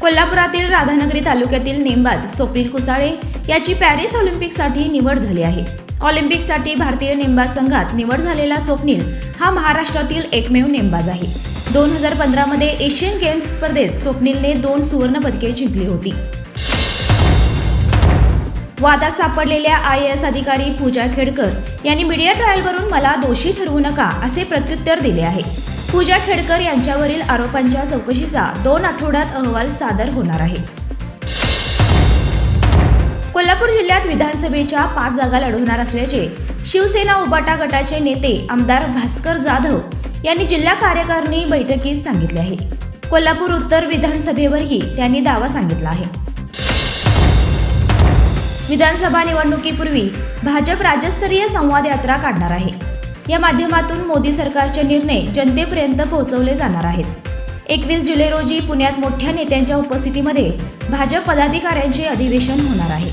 कोल्हापुरातील राधानगरी तालुक्यातील नेमबाज स्वप्नील कुसाळे याची पॅरिस ऑलिम्पिकसाठी निवड झाली आहे. ऑलिम्पिकसाठी भारतीय नेमबाज संघात निवड झालेला स्वप्नील हा महाराष्ट्रातील एकमेव नेमबाज आहे. दोन हजार पंधरामध्ये एशियन गेम्स स्पर्धेत स्वप्नीलने दोन सुवर्णपदके जिंकली होती. वादात सापडलेल्या आय एस अधिकारी पूजा खेडकर यांनी मीडिया ट्रायलवरून मला दोषी ठरवू नका असे प्रत्युत्तर दिले आहे. पूजा खेडकर यांच्यावरील आरोपांच्या चौकशीचा दोन आठवड्यात अहवाल सादर होणार आहे. कोल्हापूर जिल्ह्यात विधानसभेच्या पाच जागा लढवणार असल्याचे शिवसेना उबाटा गटाचे नेते आमदार भास्कर जाधव यांनी जिल्हा कार्यकारिणी बैठकीत सांगितले आहे. कोल्हापूर उत्तर विधानसभेवरही त्यांनी दावा सांगितला आहे. विधानसभा निवडणुकीपूर्वी भाजप राज्यस्तरीय संवाद यात्रा काढणार आहे. या माध्यमातून मोदी सरकारचे निर्णय जनतेपर्यंत पोहोचवले जाणार आहेत. एकवीस जुलै रोजी पुण्यात मोठ्या नेत्यांच्या उपस्थितीमध्ये भाजप पदाधिकाऱ्यांचे अधिवेशन होणार आहे.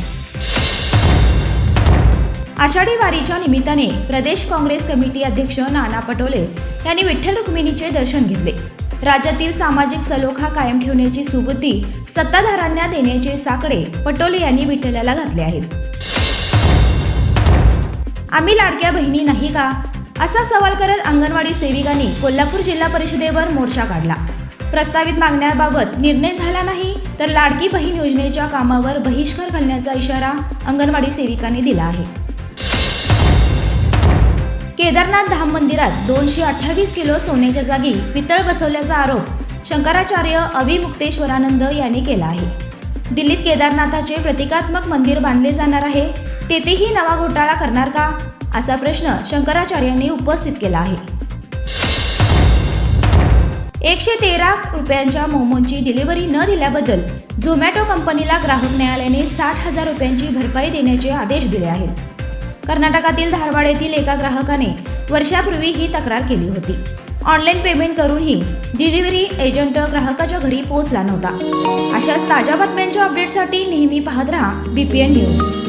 आषाढी वारीच्या निमित्ताने प्रदेश काँग्रेस कमिटी अध्यक्ष नाना पटोले यांनी विठ्ठल रुक्मिणीचे दर्शन घेतले. राज्यातील सामाजिक सलोखा कायम ठेवण्याची सुबुद्धी सत्ताधाऱ्यांना देण्याचे साकडे पटोले यांनी विठ्ठलाला घातले आहेत. आम्ही लाडक्या बहिणी नाही का? असा सवाल करत अंगणवाडी सेविकांनी कोल्हापूर जिल्हा परिषदेवर मोर्चा काढला. प्रस्तावित मागण्याबाबत निर्णय झाला नाही तर लाडकी बहीण योजनेच्या कामावर बहिष्कार घालण्याचा इशारा अंगणवाडी सेविकांनी दिला आहे. केदारनाथ धाम मंदिरात दोनशे अठ्ठावीस किलो सोन्याच्या जागी पितळ बसवल्याचा आरोप शंकराचार्य अभिमुक्तेश्वरानंद यांनी केला आहे. दिल्लीत केदारनाथाचे प्रतिकात्मक मंदिर बांधले जाणार आहे तेथेही नवा घोटाळा करणार का? असा प्रश्न शंकराचार्यांनी उपस्थित केला आहे. एकशे तेरा रुपयांच्या मोमोंची डिलिव्हरी न दिल्याबद्दल झोमॅटो कंपनीला ग्राहक न्यायालयाने साठ हजार रुपयांची भरपाई देण्याचे आदेश दिले आहेत. कर्नाटकातील धारवाड येथील एका ग्राहकाने वर्षापूर्वी ही तक्रार केली होती. ऑनलाईन पेमेंट करूनही डिलिव्हरी एजंट ग्राहकाच्या घरी पोहोचला नव्हता. अशाच ताज्या बातम्यांच्या अपडेटसाठी नेहमी पाहत राहा बीपीएन न्यूज